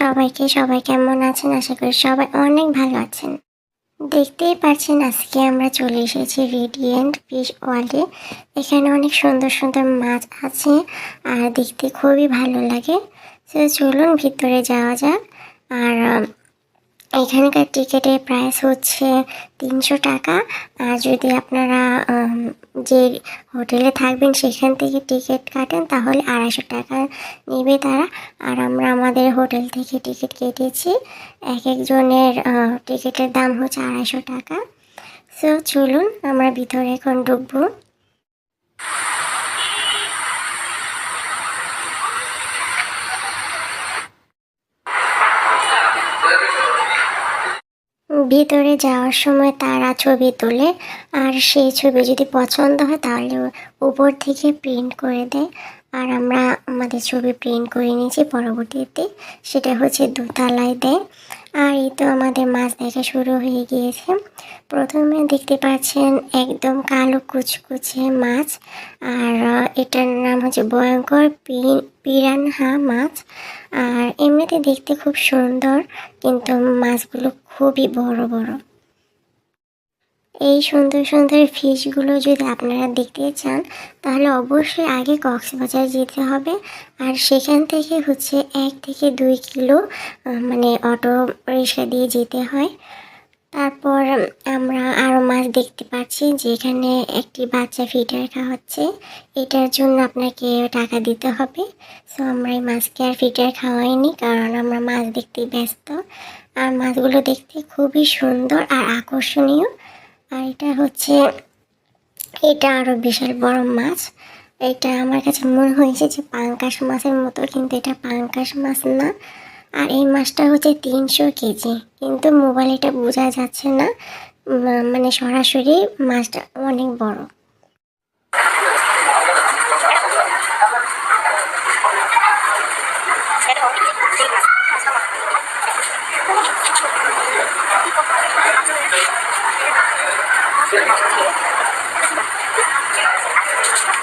সবাইকে। সবাই কেমন আছেন? আশা করি সবাই অনেক ভালো আছেন। দেখতেই পাচ্ছেন আজকে আমরা চলে এসেছি রেডিয়েন্ট ফিশ ওয়ার্ল্ডে এখানে অনেক সুন্দর সুন্দর মাছ আছে আর দেখতে খুবই ভালো লাগে। চলুন ভিতরে যাওয়া যাক। আর এখানকার টিকিটের প্রাইস হচ্ছে তিনশো টাকা। আর যদি আপনারা যে হোটেলে থাকবেন সেখান থেকে টিকিট কাটেন, তাহলে আড়াইশো টাকা নেবে তারা। আর আমরা আমাদের হোটেল থেকে টিকিট কেটেছি। এক একজনের টিকিটের দাম হচ্ছে আড়াইশো টাকা। সো চলুন আমরা ভিতরে এখন ঢুকবো। ভিতরে যাওয়ার সময় তারা ছবি তোলে। আর সেই ছবি যদি পছন্দ হয়, তাহলে উপর থেকে প্রিন্ট করে দেয়। আর আমরা আমাদের ছবি প্রিন্ট করে নিয়েছি পরবর্তীতে। সেটা হচ্ছে দোতলায় দেয়। আর এই তো আমাদের মাছ দেখা শুরু হয়ে গিয়েছে। প্রথমে দেখতে পাচ্ছেন একদম কালো কুচকুচে মাছ। আর এটার নাম হচ্ছে ভয়ঙ্কর পিরানহা মাছ। আর এমনিতে দেখতে খুব সুন্দর, কিন্তু মাছগুলো খুবই বড় বড়। এই সুন্দর সুন্দর ফিশগুলো যদি আপনারা দেখতে চান, তাহলে অবশ্যই আগে কক্সবাজার যেতে হবে। আর সেখান থেকে হচ্ছে এক থেকে দুই কিলো মানে অটো রিক্সা দিয়ে যেতে হয়। তারপর আমরা আরও মাছ দেখতে পাচ্ছি যেখানে একটি বাচ্চা ফিটার খাওয়াচ্ছে এটার জন্য আপনাকে টাকা দিতে হবে। সো আমরা এই মাছকে আর ফিটার খাওয়াইনি কারণ আমরা মাছ দেখতে ব্যস্ত। আর মাছগুলো দেখতে খুবই সুন্দর আর আকর্ষণীয়। আর এটা হচ্ছে, এটা আরও বিশাল বড় মাছ। এটা আমার কাছে মনে হয়েছে যে পাঙ্কাশ মাছের মতো, কিন্তু এটা পাঙ্কাশ মাছ না। আর এই মাছটা হচ্ছে তিনশো কেজি। কিন্তু মোবাইলে এটা বোঝা যাচ্ছে না মানে সরাসরি মাছটা অনেক বড়।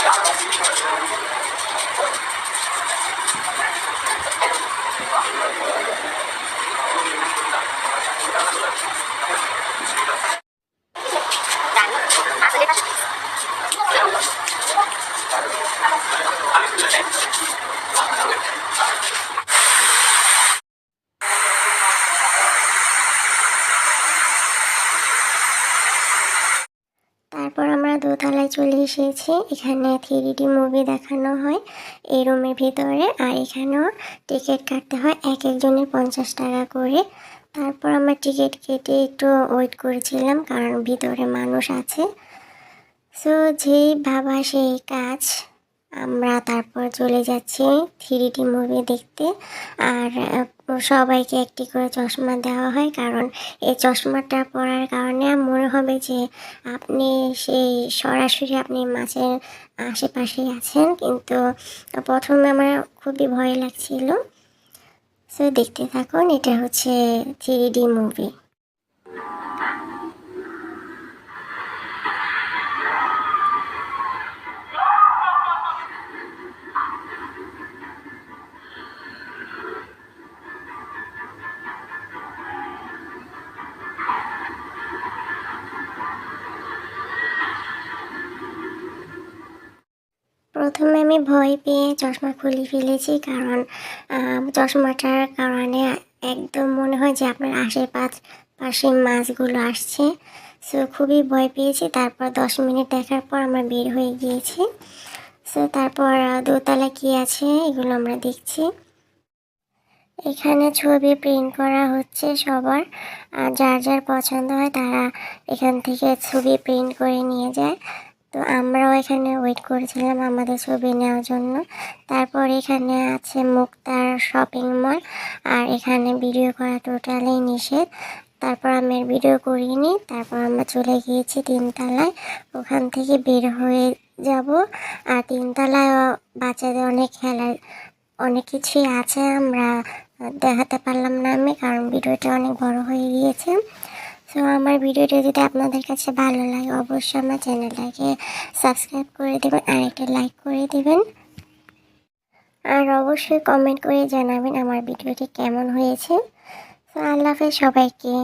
তারপর দোতলায় চলে এসেছে। এখানে থ্রি মুভি দেখানো হয় এই রুমের ভিতরে। আর এখানেও টিকিট কাটতে হয় এক একজনের পঞ্চাশ টাকা করে। তারপর আমার টিকিট কেটে একটু ওয়েট করেছিলাম কারণ ভিতরে মানুষ আছে। সো যেই ভাবা সেই কাজ। আমরা তারপর চলে যাচ্ছি থ্রি ডি মুভি দেখতে। আর সবাইকে একটি করে চশমা দেওয়া হয়, কারণ এই চশমাটা পরার কারণে মনে হবে যে আপনি সেই, সরাসরি আপনি মাছের আশেপাশেই আছেন। কিন্তু প্রথমে আমার খুবই ভয় লাগছিল। সো দেখতে থাকুন, এটা হচ্ছে থ্রি ডি মুভি। প্রথমে আমি ভয় পেয়ে চশমা খুলে ফেলেছি কারণ চশমাটার কারণে একদম মনে হয় যে আপনার আশেপাশ পাশে মাছগুলো আসছে। সো খুবই ভয় পেয়েছি। তারপর দশ মিনিট দেখার পর আমরা বের হয়ে গিয়েছি। সো তারপর দোতলা কী আছে এগুলো আমরা দেখছি। এখানে ছবি প্রিন্ট করা হচ্ছে সবার। যার যার পছন্দ হয় তারা এখান থেকে ছবি প্রিন্ট করে নিয়ে যায়। তো আমরাও এখানে ওয়েট করেছিলাম আমাদের ছবি নেওয়ার জন্য। তারপর এখানে আছে মুক্তার শপিং মল আর এখানে ভিডিও করা টোটালি নিষেধ। তারপর আমি ভিডিও করিনি, তারপর আমরা চলে গিয়েছি তিনতলায়। ওখান থেকে বের হয়ে যাব, আর তিনতলায় বাচ্চাদের অনেক খেলার, অনেক কিছুই আছে, আমরা দেখাতে পারলাম না আমি, কারণ ভিডিওটা অনেক বড় হয়ে গিয়েছে। তো আমার ভিডিওটা যদি আপনাদের কাছে ভালো লাগে, অবশ্যই আমার চ্যানেলটাকে সাবস্ক্রাইব করে দেবেন আর একটা লাইক করে দেবেন। আর অবশ্যই কমেন্ট করে জানাবেন আমার ভিডিওটি কেমন হয়েছে। সো আল্লাহ হাফেজ সবাইকে।